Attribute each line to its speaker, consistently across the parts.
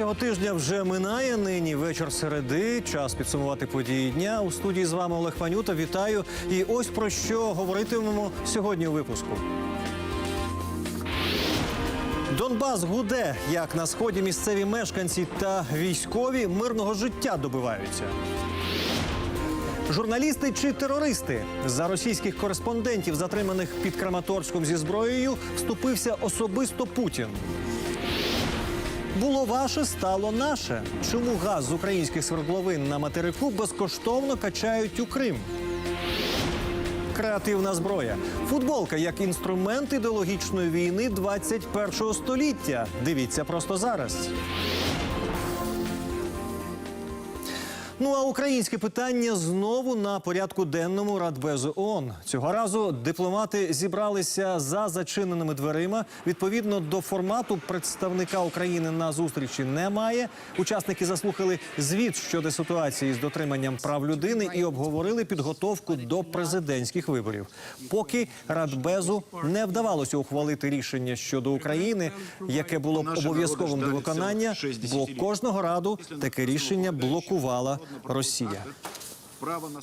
Speaker 1: Цього тижня вже минає. Нині вечір середи. Час підсумувати події дня. У студії з вами Олег Панюта. Вітаю. І ось про що говоритимемо сьогодні у випуску. Донбас гуде, як на сході місцеві мешканці та військові мирного життя добиваються. Журналісти чи терористи за російських кореспондентів, затриманих під Краматорськом зі зброєю, вступився особисто Путін. Було ваше, стало наше. Чому газ з українських свердловин на материку безкоштовно качають у Крим? Креативна зброя. Футболка як інструмент ідеологічної війни 21 століття. Дивіться просто зараз. Ну а українське питання знову на порядку денному Радбезу ООН. Цього разу дипломати зібралися за зачиненими дверима. Відповідно до формату представника України на зустрічі немає. Учасники заслухали звіт щодо ситуації з дотриманням прав людини і обговорили підготовку до президентських виборів. Поки Радбезу не вдавалося ухвалити рішення щодо України, яке було б обов'язковим до виконання, бо кожного раду таке рішення блокувала Росія.
Speaker 2: Право на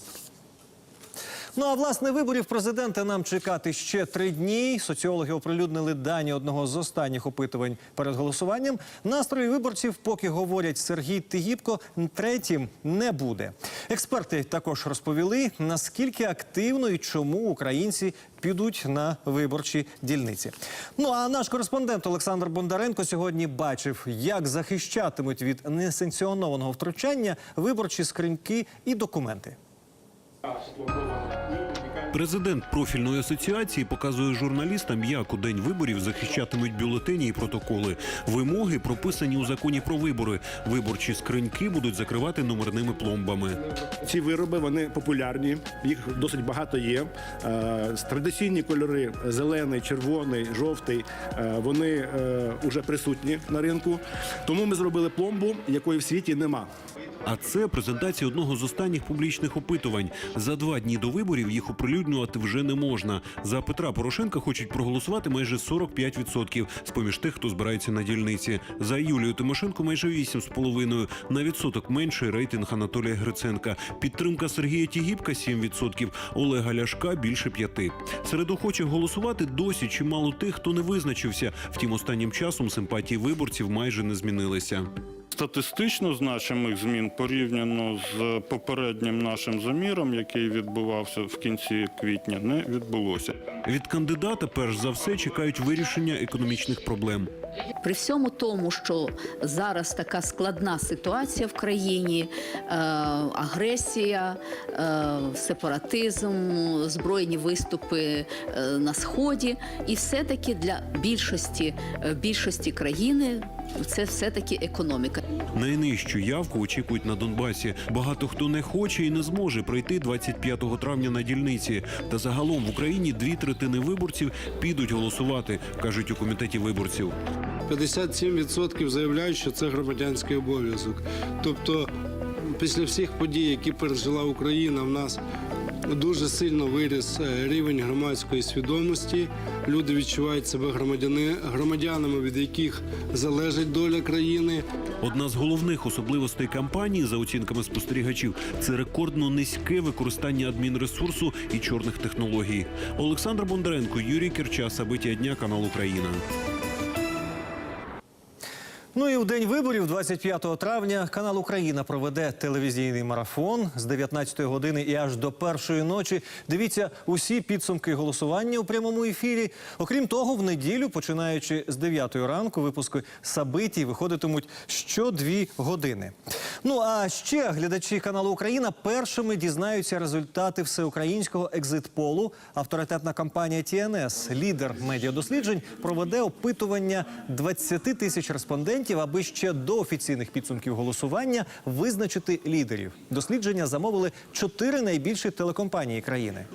Speaker 1: Ну а власне виборів президента нам чекати ще три дні. Соціологи оприлюднили дані одного з останніх опитувань перед голосуванням. Настрої виборців, поки говорять Сергій Тигіпко, третім не буде. Експерти також розповіли, наскільки активно і чому українці підуть на виборчі дільниці. Ну а наш кореспондент Олександр Бондаренко сьогодні бачив, як захищатимуть від несанкціонованого втручання виборчі скриньки і документи.
Speaker 3: Президент профільної асоціації показує журналістам, як у день виборів захищатимуть бюлетені і протоколи. Вимоги прописані у законі про вибори. Виборчі скриньки будуть закривати номерними пломбами.
Speaker 2: ці вироби вони популярні, їх досить багато є. Е, Традиційні кольори зелений, червоний, жовтий. е, Вони вже присутні на ринку. Тому ми зробили пломбу, якої в світі нема.
Speaker 3: А це презентація одного з останніх публічних опитувань. За два дні до виборів їх оприлюднювати вже не можна. За Петра Порошенка хочуть проголосувати майже 45% з поміж тих, хто збирається на дільниці. За Юлію Тимошенко майже 8,5%. На відсоток менший рейтинг Анатолія Гриценка. Підтримка Сергія Тігіпка 7%. Олега Ляшка більше 5%. Серед охочих голосувати досі чимало тих, хто не визначився. Втім, останнім часом симпатії виборців майже не змінилися.
Speaker 4: Статистично значимих змін порівняно з попереднім нашим заміром, який відбувався в кінці квітня, не відбулося.
Speaker 3: Від кандидата перш за все чекають вирішення економічних проблем.
Speaker 5: При всьому тому, що зараз така складна ситуація в країні, е, агресія, е, сепаратизм, збройні виступи е, на сході, і все-таки для більшості, е, більшості країни це все-таки економіка.
Speaker 3: Найнижчу явку очікують на Донбасі. Багато хто не хоче і не зможе прийти 25 травня на дільниці. Та загалом в Україні дві третини виборців підуть голосувати, кажуть у комітеті виборців.
Speaker 6: 57% заявляють, що це громадянський обов'язок. Тобто, після всіх подій, які пережила Україна, в нас дуже сильно виріс е, рівень громадської свідомості. Люди відчувають себе громадяни, громадянами, від яких залежить доля країни.
Speaker 3: Одна з головних особливостей кампанії, за оцінками спостерігачів, це рекордно низьке використання адмінресурсу і чорних технологій. Олександр Бондаренко, Юрій Керча, Сабиття дня, канал Україна.
Speaker 1: Ну і в день виборів, 25 травня, канал Україна проведе телевізійний марафон з 19 години і аж до першої ночі. Дивіться усі підсумки голосування у прямому ефірі. Окрім того, в неділю, починаючи з 9 ранку, випуски Сабитій виходитимуть що дві години. Ну а ще глядачі каналу Україна першими дізнаються результати всеукраїнського екзит-полу. Авторитетна компанія TNS, лідер медіадосліджень, проведе опитування 20 тисяч респондентів, аби ще до офіційних підсумків голосування визначити лідерів. Дослідження замовили чотири найбільші телекомпанії країни.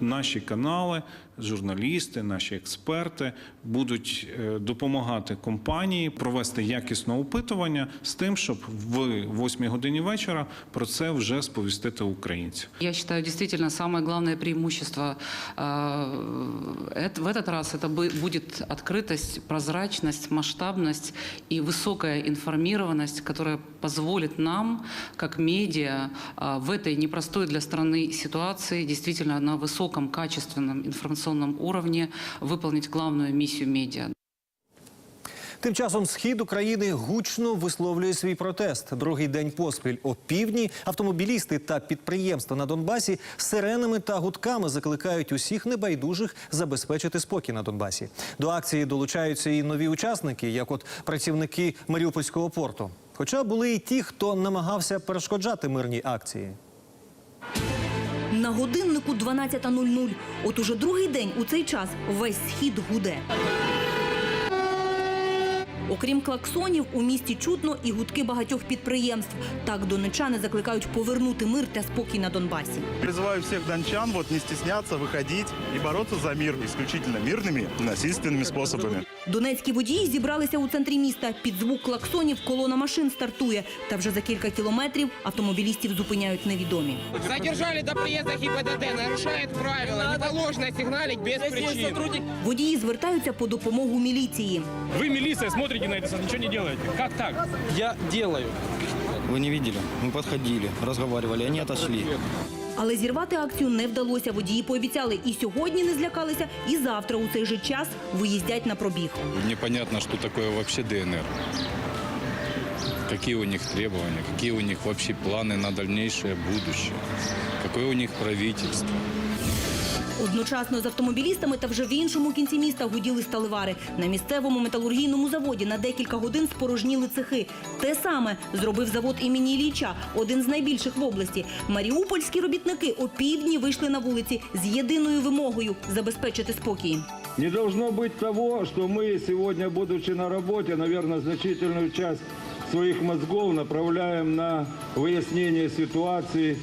Speaker 7: наші канали, журналісти, наші експерти будуть е, допомагати компанії провести якісне опитування з тим, щоб в 8 годині вечора про це вже сповістити українців.
Speaker 8: Я считаю, действительно, самое главное преимущество э, эт- в этот раз это бы- будет открытость, прозрачность, масштабность и высокая информированность, которая позволит нам, как медиа, э, в этой непростой для страны ситуации действительно на высоком качественном информационном уровне выполнить главную миссию медиа.
Speaker 1: Тим часом схід України гучно висловлює свій протест. Другий день поспіль о півдні автомобілісти та підприємства на Донбасі сиренами та гудками закликають усіх небайдужих забезпечити спокій на Донбасі. До акції долучаються і нові учасники, як от працівники Маріупольського порту. Хоча були і ті, хто намагався перешкоджати мирній акції.
Speaker 9: На годиннику 12.00. От уже другий день у цей час весь схід гуде. Окрім клаксонів, у місті чутно і гудки багатьох підприємств. Так донечани закликають повернути мир та спокій на Донбасі.
Speaker 10: Призываю всех дончан вот, не стесняться, выходить и бороться за мир исключительно мирными, насильственными способами.
Speaker 9: Донецькі водії зібралися у центрі міста. Під звук клаксонів колона машин стартує. Та вже за кілька кілометрів автомобілістів зупиняють невідомі.
Speaker 11: Задержали до приезда ГИБДД, нарушает правила. Не положено сигналить без причин.
Speaker 9: Водії звертаються по допомогу міліції.
Speaker 11: Вы, милиция, смотрите на это, ничего не делаете. Как так?
Speaker 12: Я делаю. Вы не видели? Мы подходили, разговаривали, они отошли.
Speaker 9: Але зірвати акцію не вдалося. Водії пообіцяли і сьогодні не злякалися, і завтра у цей же час виїздять на пробіг.
Speaker 13: Непонятно, що такое взагалі ДНР. Какие у них требования, какие у них вообще планы на дальнейшее будущее, какое у них правительство.
Speaker 9: Одночасно з автомобілістами та вже в іншому кінці міста гуділи сталевари. На місцевому металургійному заводі на декілька годин спорожніли цехи. Те саме зробив завод імені Ілліча, один з найбільших в області. Маріупольські робітники о півдні вийшли на вулиці з єдиною вимогою забезпечити спокій.
Speaker 14: Не должно быть того, что мы сегодня, будучи на работе, наверное, значительную часть своих мозгов направляем на выяснение ситуации,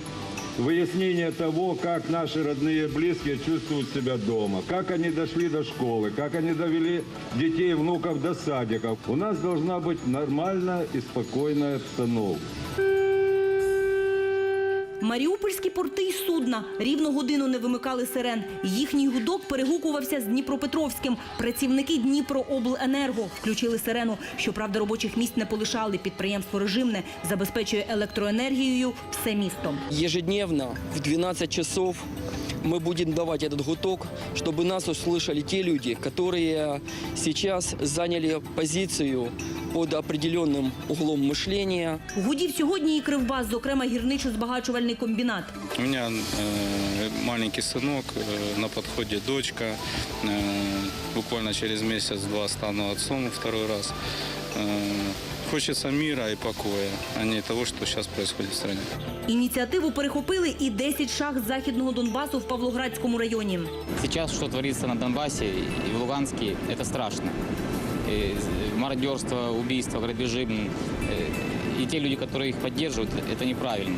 Speaker 14: выяснение того, как наши родные и близкие чувствуют себя дома, как они дошли до школы, как они довели детей, внуков до садиков. У нас должна быть нормальная и спокойная обстановка.
Speaker 9: Маріупольські порти й судна рівно годину не вимикали сирен. Їхній гудок перегукувався з Дніпропетровським. Працівники Дніпрообленерго включили сирену. Щоправда, робочих місць не полишали. Підприємство режимне забезпечує електроенергією все місто.
Speaker 11: Ежедневно в 12 часов мы будем давать этот гудок, чтобы нас услышали те люди, которые сейчас заняли позицию под определенным углом мышления.
Speaker 9: Гудів сьогодні і Кривбас, зокрема гірничо-збагачувальний комбінат.
Speaker 13: У меня э, маленький сынок, э, на подходе дочка, э, буквально через месяц-два стану отцом второй раз. Э, хочется мира и покоя, а не того, что сейчас происходит в стране.
Speaker 9: Ініціативу перехопили і 10 шахт західного Донбасу в Павлоградському районі.
Speaker 12: Сейчас, что творится на Донбассе и в Луганске, это страшно. И мародерство, убийство, грабежи. м, э, И те люди, которые их поддерживают, это неправильно.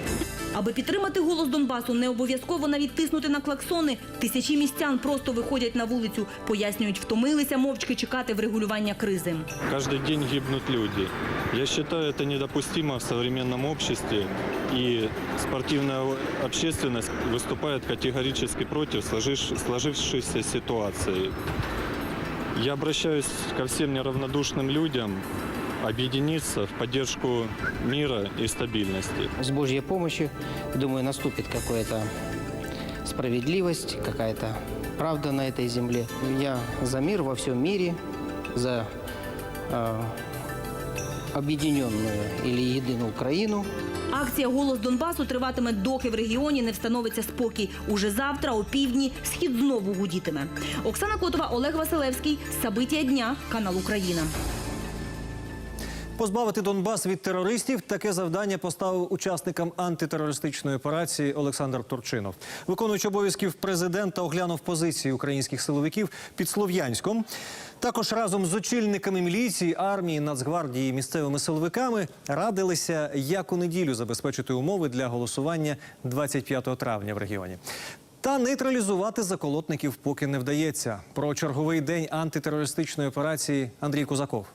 Speaker 9: Аби підтримати голос Донбасу, не обов'язково навіть тиснути на клаксони. Тисячі містян просто виходять на вулицю. Пояснюють, втомилися мовчки чекати врегулювання кризи.
Speaker 14: Каждый день гибнут люди. Я считаю, это недопустимо в современном обществе. И спортивная общественность выступает категорически против сложивш- сложившейся ситуации. Я обращаюсь ко всем неравнодушным людям объединиться в поддержку мира и стабильности.
Speaker 12: С Божьей помощью, думаю, наступит какая-то справедливость, какая-то правда на этой земле. Я за мир во всем мире, за э, объединенную или единую Украину.
Speaker 9: Акція Голос Донбасу триватиме, доки в регіоні не встановиться спокій. Уже завтра, о півдні, схід знову гудітиме. Оксана Котова, Олег Василевський. Сабиття дня. Канал Україна.
Speaker 1: Позбавити Донбас від терористів таке завдання поставив учасникам антитерористичної операції Олександр Турчинов. Виконуючи обов'язків президента, оглянув позиції українських силовиків під Слов'янськом. Також разом з очільниками міліції, армії, Нацгвардії, місцевими силовиками радилися, як у неділю забезпечити умови для голосування 25 травня в регіоні. Та нейтралізувати заколотників поки не вдається. Про черговий день антитерористичної операції Андрій Кузаков.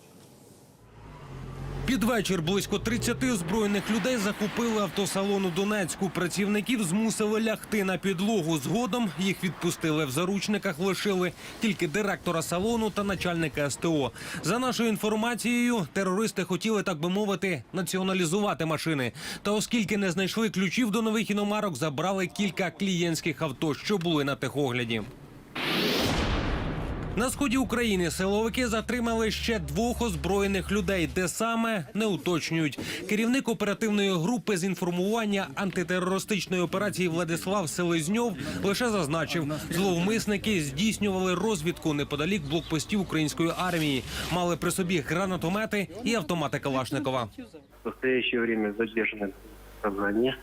Speaker 15: Під вечір близько 30 озброєних людей захопили автосалон у Донецьку. Працівників змусили лягти на підлогу. Згодом їх відпустили в заручниках. Лишили тільки директора салону та начальника СТО. За нашою інформацією, терористи хотіли, так би мовити, націоналізувати машини. Та оскільки не знайшли ключів до нових іномарок, забрали кілька клієнтських авто, що були на техогляді. На сході України силовики затримали ще двох озброєних людей, де саме не уточнюють. Керівник оперативної групи з інформування антитерористичної операції Владислав Селезньов лише зазначив, зловмисники здійснювали розвідку неподалік блокпостів української армії, мали при собі гранатомети і автомати Калашникова.
Speaker 16: В настоящее время задержаны в Казани,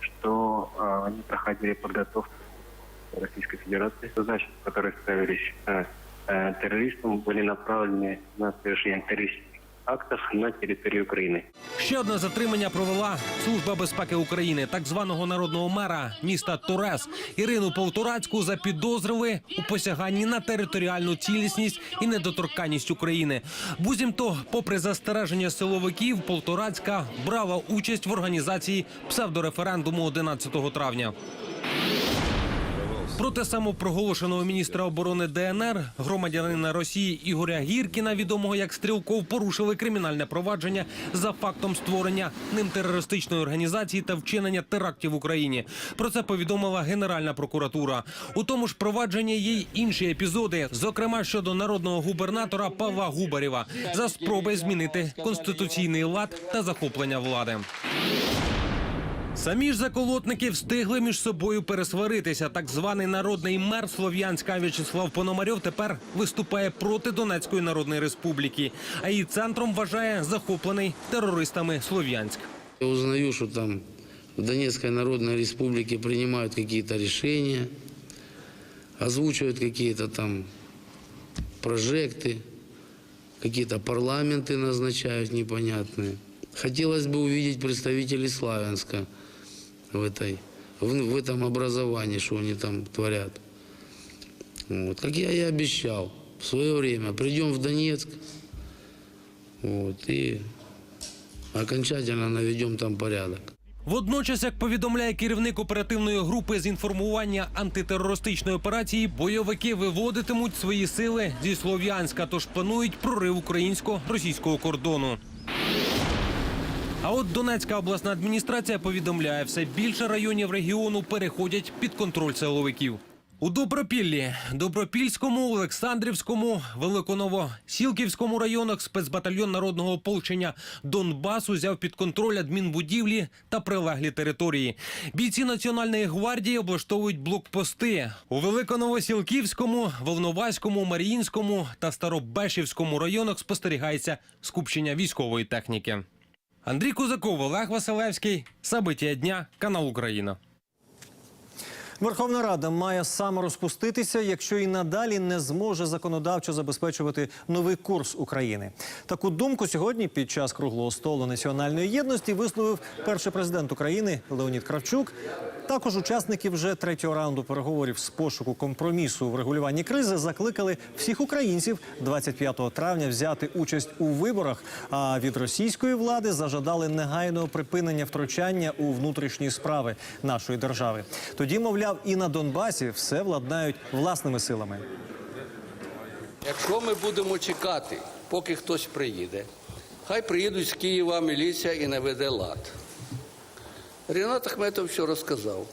Speaker 16: что а, они проходили подготовку Российской Федерации. Задачи, которые ставились террористам, были направлены на совершение террористических актов на территории Украины.
Speaker 15: Ще одне затримання провела Служба безпеки України, так званого народного мера міста Торес. Ірину Полторацьку запідозрили у посяганні на територіальну цілісність і недоторканність України. Бузімто, попри застереження силовиків, Полторацька брала участь в організації псевдореферендуму 11 травня. Проти самопроголошеного міністра оборони ДНР, громадянина Росії Ігоря Гіркіна, відомого як Стрілков, порушили кримінальне провадження за фактом створення ним терористичної організації та вчинення терактів в Україні. Про це повідомила Генеральна прокуратура. У тому ж провадженні є й інші епізоди, зокрема щодо народного губернатора Павла Губарєва за спроби змінити конституційний лад та захоплення влади. Самі ж заколотники встигли між собою пересваритися. Так званий народний мер Слов'янська В'ячеслав Пономарьов тепер виступає проти Донецької народної республіки, а її центром вважає захоплений терористами Слов'янськ.
Speaker 17: Я узнаю, что там в Донецкой Народной Республике принимают какие-то решения, озвучивают какие-то там прожекты, какие-то парламенты назначают непонятные. Хотелось бы увидеть представителей Славянска в, этой, в, в этом образовании, что они там творят. Вот. Как я и обещал, в свое время придем в Донецк вот, и окончательно наведем там порядок.
Speaker 15: Водночас, як повідомляє керівник оперативної групи з інформування антитерористичної операції, бойовики виводитимуть свої сили зі Слов'янська, тож планують прорив українсько-російського кордону. А от Донецька обласна адміністрація повідомляє, все більше районів регіону переходять під контроль силовиків. У Добропіллі, Добропільському, Олександрівському, Великоново-Сілківському районах спецбатальйон народного ополчення Донбас узяв під контроль адмінбудівлі та прилеглі території. Бійці Національної гвардії облаштовують блокпости у Великоновосілківському, Волноваському, Маріїнському та Старобешівському районах спостерігається скупчення військової техніки. Андрій Кузаков, Олег Василевський. Собиття дня. Канал Україна.
Speaker 1: Верховна Рада має саморозпуститися, якщо і надалі не зможе законодавчо забезпечувати новий курс України. Таку думку сьогодні під час круглого столу національної єдності висловив перший президент України Леонід Кравчук. Також учасники вже третього раунду переговорів з пошуку компромісу в регулюванні кризи закликали всіх українців 25 травня взяти участь у виборах. А від російської влади зажадали негайного припинення втручання у внутрішні справи нашої держави. Тоді, мовляв, і на Донбасі все владнають власними силами.
Speaker 18: Якщо ми будемо чекати, поки хтось приїде, хай приїдуть з Києва міліція і наведе лад. Рінат Ахметов що розказав,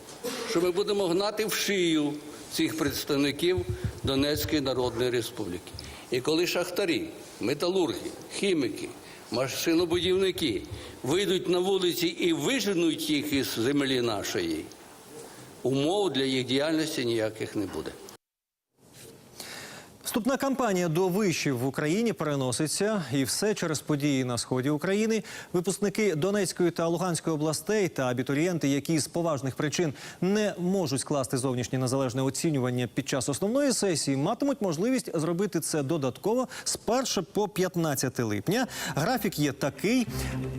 Speaker 18: що ми будемо гнати в шию цих представників Донецької Народної Республіки. І коли шахтарі, металурги, хіміки, машинобудівники вийдуть на вулиці і виженуть їх із землі нашої, умов для їх діяльності ніяких не буде.
Speaker 1: Вступна кампанія до вишів в Україні переноситься, і все через події на сході України. Випускники Донецької та Луганської областей та абітурієнти, які з поважних причин не можуть скласти зовнішнє незалежне оцінювання під час основної сесії, матимуть можливість зробити це додатково з 1 по 15 липня. Графік є такий: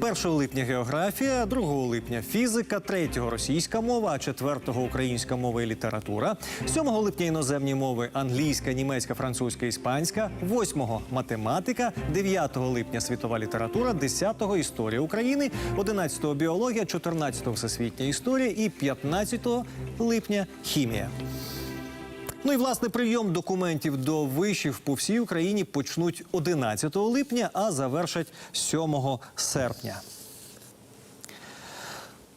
Speaker 1: 1 липня географія, 2 липня фізика, 3 російська мова, а 4 українська мова і література, 7 липня іноземні мови англійська, німецька, французька, іспанська, 8 математика, 9 липня світова література, 10-го історія України, 11-го біологія, 14 всесвітня історія і 15 липня хімія. Ну і власне прийом документів до вишів по всій Україні почнуть 11 липня, а завершать 7 серпня.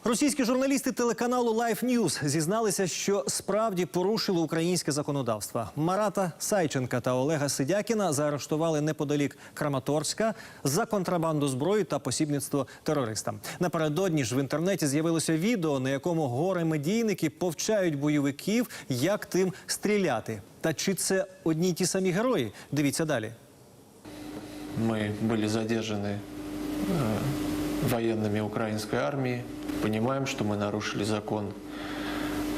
Speaker 1: Російські журналісти телеканалу Life News зізналися, що справді порушили українське законодавство. Марата Сайченка та Олега Сидякіна заарештували неподалік Краматорська за контрабанду зброї та посібництво терористам. Напередодні ж в інтернеті з'явилося відео, на якому горе медійники повчають бойовиків, як тим стріляти. Та чи це одні й ті самі герої? Дивіться далі.
Speaker 19: Мы были задержаны э, военными украинской армии. Понимаем, что мы нарушили закон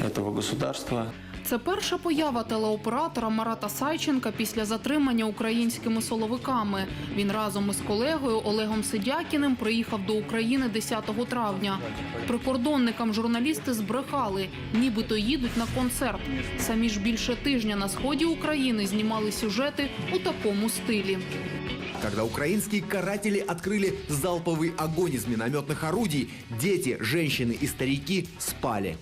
Speaker 19: этого государства.
Speaker 20: Це перша поява телеоператора Марата Сайченка після затримання українськими соловиками. Він разом із колегою Олегом Сидякіним приїхав до України 10 травня. Прикордонникам журналісти збрехали, нібито їдуть на концерт. Самі ж більше тижня на сході України знімали сюжети у такому стилі.
Speaker 21: Когда украинские каратели открыли залповый огонь из минометных орудий, дети, женщины и старики спали.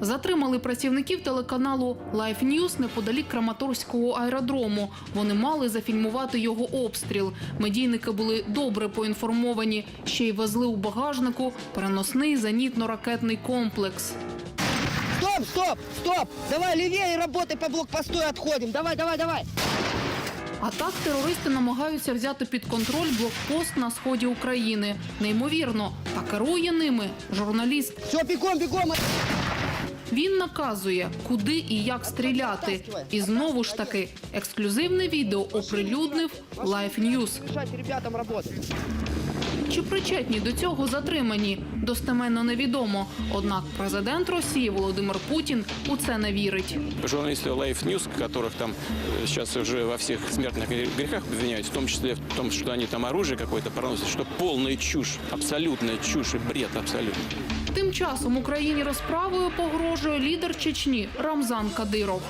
Speaker 20: Затримали працівників телеканалу Life News неподалік Краматорського аеродрому. Вони мали зафільмувати його обстріл. Медійники були добре поінформовані. Ще й везли у багажнику переносний зенітно-ракетний комплекс.
Speaker 22: Стоп, стоп, стоп! Давай левее работай по блокпосту и отходим. Давай, давай, давай.
Speaker 20: А так терористи намагаються взяти під контроль блокпост на сході України. Неймовірно, та керує ними журналіст.
Speaker 22: Все, бігом, бігом.
Speaker 20: Він наказує, куди і як стріляти. І знову ж таки, ексклюзивне відео оприлюднив Life News
Speaker 22: Мешайте ребятам работать.
Speaker 20: Чи причетні до цього затримані? Достеменно невідомо. Однак президент Росії Володимир Путін у це не вірить.
Speaker 23: Журналисты Life News, которых там э, сейчас уже во всех смертных грехах обвиняют, в том числе в том, что они там оружие какое-то проносят, что полная чушь, абсолютная чушь и бред абсолютно.
Speaker 20: Тим часом Україні розправою погрожує лідер Чечні Рамзан Кадиров.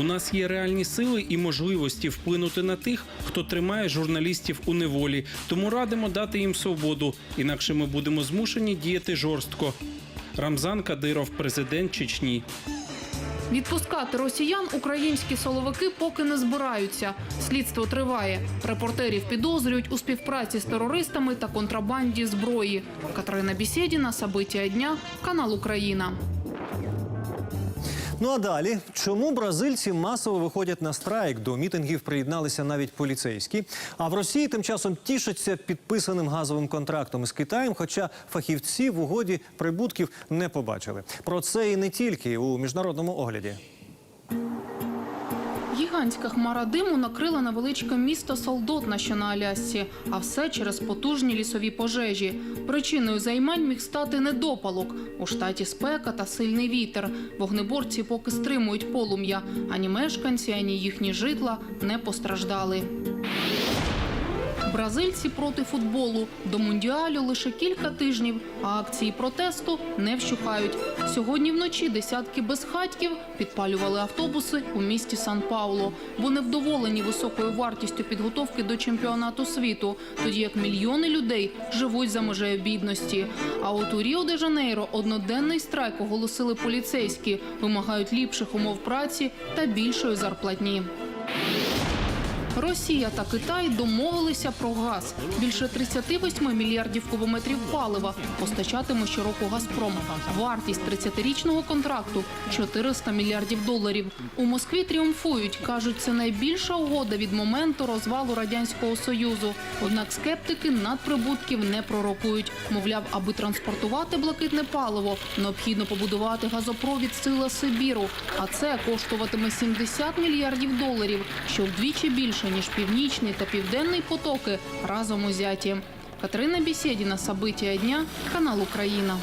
Speaker 24: У нас є реальні сили і можливості вплинути на тих, хто тримає журналістів у неволі. Тому радимо дати їм свободу, інакше ми будемо змушені діяти жорстко. Рамзан Кадиров, президент Чечні.
Speaker 20: Відпускати росіян українські соловики поки не збираються. Слідство триває. Репортерів підозрюють у співпраці з терористами та контрабанді зброї. Катерина Бісєдіна, Сабиття дня, канал Україна.
Speaker 1: Ну а далі, чому бразильці масово виходять на страйк? До мітингів приєдналися навіть поліцейські. А в Росії тим часом тішаться підписаним газовим контрактом із Китаєм, хоча фахівці в угоді прибутків не побачили. Про це і не тільки у міжнародному огляді.
Speaker 20: Гігантська хмара диму накрила невеличке місто Солдотна, що на Алясці, а все через потужні лісові пожежі. Причиною займань міг стати недопалок. У штаті спека та сильний вітер. Вогнеборці поки стримують полум'я. Ані мешканці, ані їхні житла не постраждали. Бразильці проти футболу. До мундіалю лише кілька тижнів, а акції протесту не вщухають. Сьогодні вночі десятки безхатьків підпалювали автобуси у місті Сан-Пауло, бо невдоволені високою вартістю підготовки до чемпіонату світу, тоді як мільйони людей живуть за межею бідності. А от у Ріо де Жанейро одноденний страйк оголосили поліцейські, вимагають ліпших умов праці та більшої зарплатні. Росія та Китай домовилися про газ. Більше 38 мільярдів кубометрів палива постачатиме щороку Газпром. Вартість 30-річного контракту 400 мільярдів доларів. У Москві тріумфують. кажуть, це найбільша угода від моменту розвалу радянського союзу. Однак скептики надприбутків не пророкують. Мовляв, аби транспортувати блакитне паливо, необхідно побудувати газопровід Сила Сибіру. А це коштуватиме 70 мільярдів доларів, що вдвічі більше ніж північний та південний потоки разом узяті. Катерина Бісєдіна, Сабиття дня, канал Україна.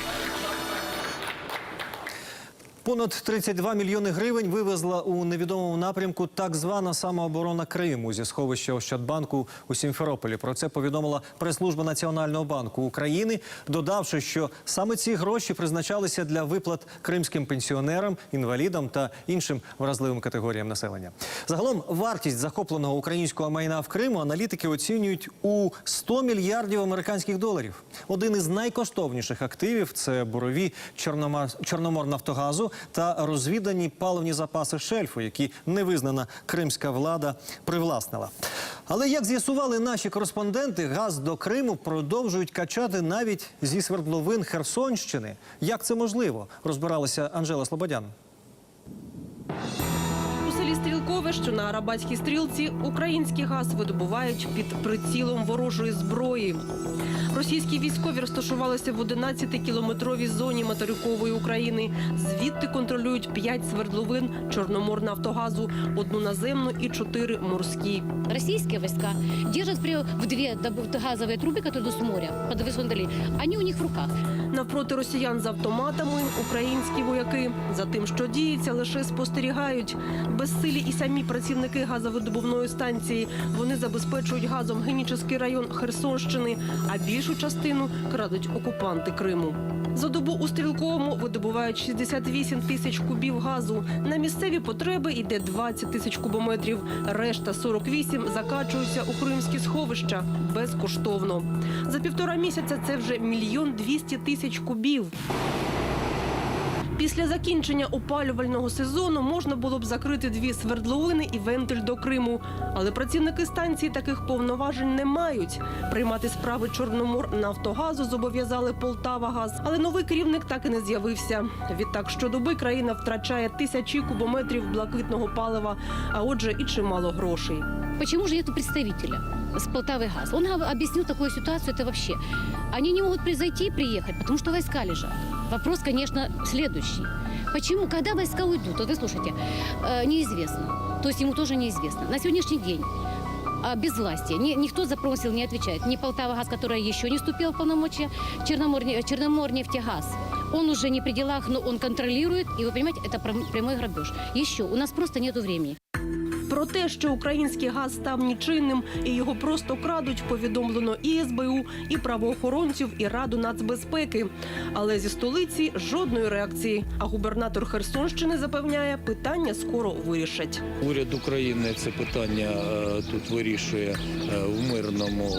Speaker 1: Понад 32 мільйони гривень вивезла у невідомому напрямку так звана самооборона Криму зі сховища Ощадбанку у Сімферополі. Про це повідомила прес-служба Національного банку України, додавши, що саме ці гроші призначалися для виплат кримським пенсіонерам, інвалідам та іншим вразливим категоріям населення. Загалом вартість захопленого українського майна в Криму аналітики оцінюють у 100 мільярдів американських доларів. Один із найкоштовніших активів це бурові Чорномор... Чорноморнафтогазу та розвідані паливні запаси шельфу, які невизнана кримська влада привласнила. Але як з'ясували наші кореспонденти, газ до Криму продовжують качати навіть зі свердловин Херсонщини. Як це можливо? Розбиралася Анжела Слободян.
Speaker 25: У селі Стрілкове, що на Арабатській стрілці, український газ видобувають під прицілом ворожої зброї. Російські військові розташувалися в 11-кілометровій зоні материкової України. Звідти контролюють п'ять свердловин Чорноморнафтогазу, одну наземну і чотири морські.
Speaker 26: Российские войска держат при- в две добу- газовые трубы, которые идут с моря, под высотной долей. Они у них в руках.
Speaker 25: Навпроти росіян з автоматами українські вояки за тим, що діється, лише спостерігають. Безсилі і самі працівники газовидобувної станції. Вони забезпечують газом Генічеський район Херсонщини, а більшу частину крадуть окупанти Криму. За добу у Стрілковому видобувають 68 тисяч кубів газу. На місцеві потреби йде 20 тисяч кубометрів. Решта 48 закачуються у кримські сховища безкоштовно. За півтора місяця це вже мільйон двісті тисяч кубів. Після закінчення опалювального сезону можна було б закрити дві свердловини і вентиль до Криму. Але працівники станції таких повноважень не мають. Приймати справи Чорномор Нафтогазу зобов'язали Полтавагаз. Але новий керівник так і не з'явився. Відтак щодоби країна втрачає тисячі кубометрів блакитного палива, а отже, і чимало грошей.
Speaker 26: Почему же нету представителя с Полтавы газ? Он об- объяснил такую ситуацию, это вообще. Они не могут призойти и приехать, потому что войска лежат. Вопрос, конечно, следующий. Почему, когда войска уйдут, вот вы слушайте, э, неизвестно. То есть ему тоже неизвестно. На сегодняшний день а, безвластие. Ни, никто за промысел не отвечает. Ни Полтава газ, которая еще не вступила в полномочия, Черномор, Черномор нефтегаз. Он уже не при делах, но он контролирует. И вы понимаете, это прям- прямой грабеж. Еще, у нас просто нету времени.
Speaker 25: Про те, що український газ став нічийним і його просто крадуть, повідомлено і СБУ, і правоохоронців, і Раду нацбезпеки. Але зі столиці жодної реакції. А губернатор Херсонщини запевняє, питання скоро вирішать.
Speaker 27: Уряд України це питання е, тут вирішує е, в мирному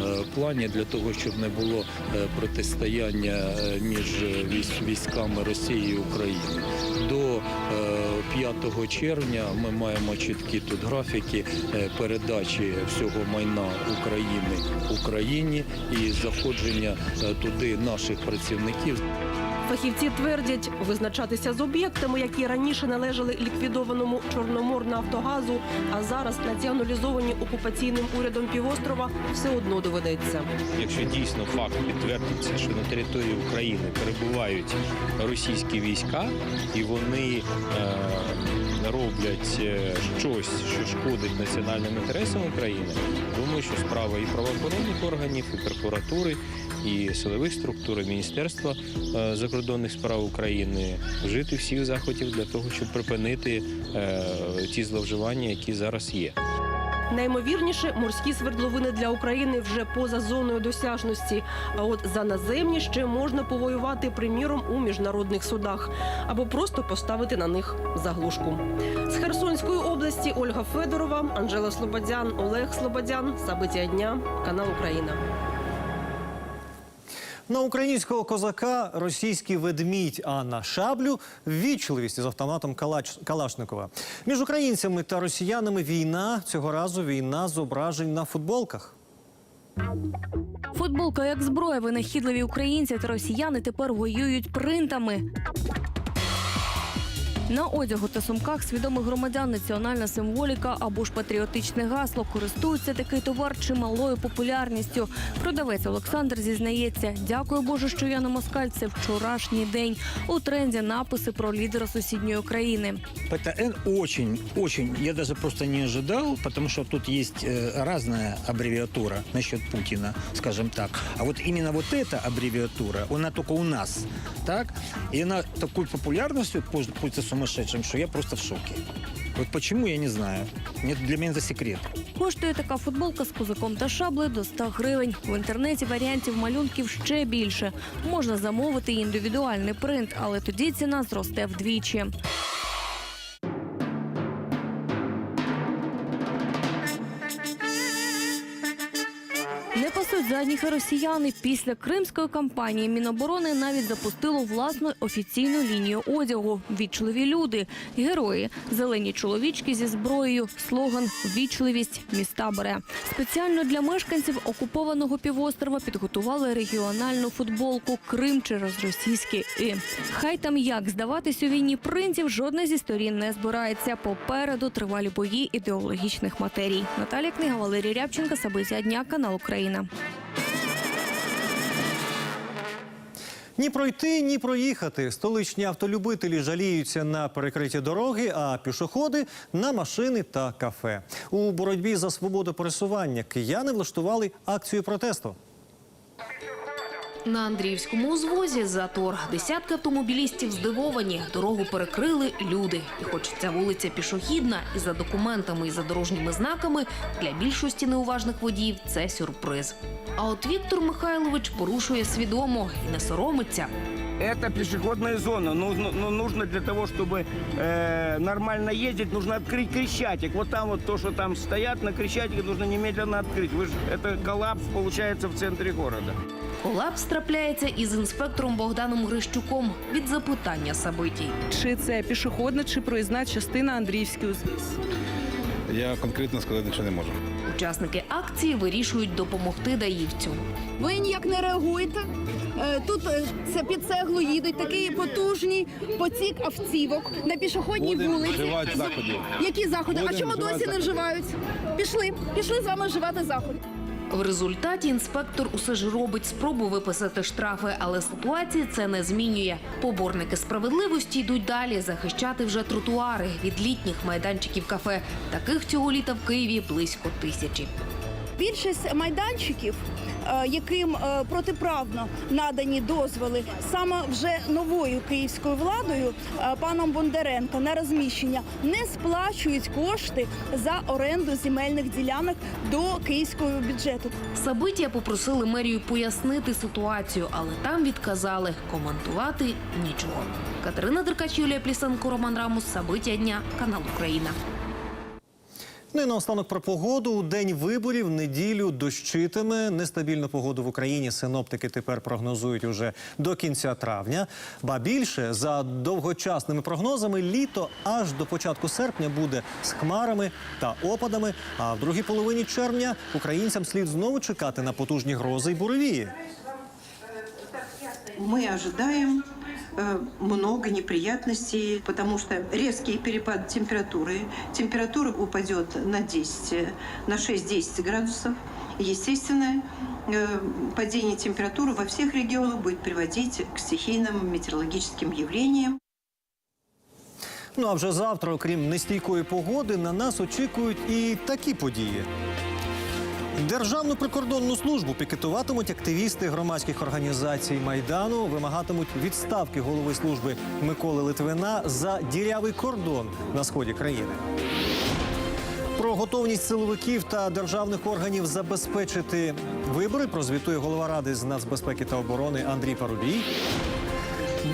Speaker 27: е, плані для того, щоб не було протистояння між військами Росії і України. До 5 червня ми маємо чіткі тут графіки е, передачі всього майна України Україні і заходження е, туди наших працівників.
Speaker 25: Фахівці твердять, визначатися з об'єктами, які раніше належали ліквідованому Чорноморнафтогазу, а зараз націоналізовані окупаційним урядом півострова, все одно доведеться.
Speaker 28: Якщо дійсно факт підтвердиться, що на території України перебувають російські війська і вони е, роблять е, щось, що шкодить національним інтересам України, думаю, що справа і правоохоронних органів, і прокуратури, і силових структур, і Міністерства е, закордонних справ України вжити всіх заходів для того, щоб припинити е, ті зловживання, які зараз є.
Speaker 25: Наймовірніше, морські свердловини для України вже поза зоною досяжності. А от за наземні ще можна повоювати, приміром, у міжнародних судах або просто поставити на них заглушку. З Херсонської області Ольга Федорова, Анжела Слободян, Олег Слободян. Сабиття дня, канал Україна.
Speaker 1: На українського козака російський ведмідь, а на шаблю ввічливість із автоматом Калач... Калашникова. Між українцями та росіянами війна цього разу війна зображень на футболках.
Speaker 29: Футболка як зброя. Винахідливі українці та росіяни тепер воюють принтами. На одягу та сумках свідомих громадян національна символіка або ж патріотичне гасло користується такий товар чималою популярністю. Продавець Олександр зізнається: дякую Боже, що я не москаль. Це вчорашній день. У тренді написи про лідера сусідньої країни.
Speaker 30: Это очень, очень, я даже просто не ожидал, потому что тут есть э, разная аббревиатура насчет Путина, скажем так. А вот именно вот эта аббревиатура, она только у нас, так? И она такой популярностью пользуется сумасшедшим, что я просто в шоке. Вот почему, я не знаю. Нет, для меня это секрет.
Speaker 29: Коштує така футболка з козаком та шаблею до 100 гривень. В інтернеті варіантів малюнків ще більше. Можна замовити індивідуальний принт, але тоді ціна зросте вдвічі. Пасуть росіяни. Після кримської кампанії Міноборони навіть запустило власну офіційну лінію одягу. Вічливі люди, герої, зелені чоловічки зі зброєю, слоган Вічливість міста бере. Спеціально для мешканців окупованого півострова підготували регіональну футболку Крим через російські і. Хай там як здаватись у війні принців, жодна зі сторін не збирається. Попереду тривалі бої ідеологічних матерій. Наталія Книга, Валерій Рябченка, Сабиця дня, канал Україна.
Speaker 1: Ні пройти, ні проїхати. Столичні автолюбителі жаліються на перекриті дороги, а пішоходи на машини та кафе. У боротьбі за свободу пересування кияни влаштували акцію протесту.
Speaker 31: На Андріївському узвозі затор. Десятки автомобілістів здивовані. Дорогу перекрили люди. І хоч ця вулиця пішохідна, і за документами, і за дорожніми знаками, для більшості неуважних водіїв це сюрприз. А от Віктор Михайлович порушує свідомо і не соромиться.
Speaker 32: Это пешеходная зона. Нужно, ну, нужно для того, чтобы э, нормально ездить, нужно открыть Крещатик. Вот там вот то, что там стоят на Крещатике, нужно немедленно открыть. Вы ж, это коллапс получается в центре города.
Speaker 31: Колапс трапляється із інспектором Богданом Грищуком від запитання Сабитій.
Speaker 33: Чи це пішохідна, чи проїзна частина Андріївський узвіз?
Speaker 34: Я конкретно сказати нічого не можу.
Speaker 31: Учасники акції вирішують допомогти даївцю.
Speaker 35: Ви ніяк не реагуєте. Е, Тут е, це під цеглу їдуть такий потужний потік автівок на пішохідній вулиці.
Speaker 34: вживати заходів.
Speaker 35: Які заходи?
Speaker 34: Будемо
Speaker 35: а чому досі не вживають? Пішли, пішли з вами вживати заходи.
Speaker 31: В результаті інспектор усе ж робить спробу виписати штрафи, але ситуації це не змінює. Поборники справедливості йдуть далі захищати вже тротуари від літніх майданчиків кафе. Таких цього літа в Києві близько тисячі.
Speaker 35: Більшість майданчиків, яким е, протиправно надані дозволи саме вже новою київською владою, е, паном Бондаренко, на розміщення, не сплачують кошти за оренду земельних ділянок до київського бюджету.
Speaker 31: Сабиття попросили мерію пояснити ситуацію, але там відказали коментувати нічого. Катерина Деркач, Юлія Плісенко, Роман Рамус, Сабиття дня, канал Україна.
Speaker 1: Ну і наостанок про погоду. У день виборів неділю дощитиме. Нестабільну погоду в Україні синоптики тепер прогнозують уже до кінця травня. Ба більше за довгочасними прогнозами, літо аж до початку серпня буде з хмарами та опадами. А в другій половині червня українцям слід знову чекати на потужні грози й буревії.
Speaker 36: Ожидаем э, много неприятностей, потому что резкий перепад температуры. Температура упадет на 10, э, на 6-10 градусов. Естественно, э, падение температуры во всех регионах будет приводить к стихийным метеорологическим явлениям.
Speaker 1: Ну а вже завтра, окрім нестійкої погоди, на нас очікують і такі події. Державну прикордонну службу пікетуватимуть активісти громадських організацій майдану, вимагатимуть відставки голови служби Миколи Литвина за дірявий кордон на сході країни. Про готовність силовиків та державних органів забезпечити вибори прозвітує голова ради з нацбезпеки та оборони Андрій Парубій.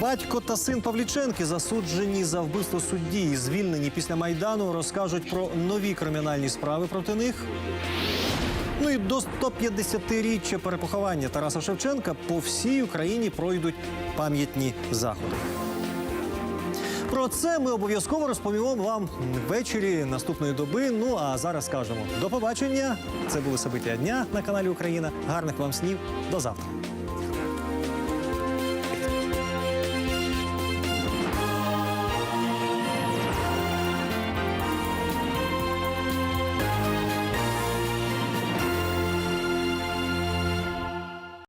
Speaker 1: Батько та син Павліченки, засуджені за вбивство судді і звільнені після майдану, розкажуть про нові кримінальні справи проти них. Ну і до 150-річчя перепоховання Тараса Шевченка по всій Україні пройдуть пам'ятні заходи. Про це ми обов'язково розповімо вам ввечері наступної доби. Ну а зараз скажемо до побачення. Це були собиття дня на каналі Україна. Гарних вам снів. До завтра.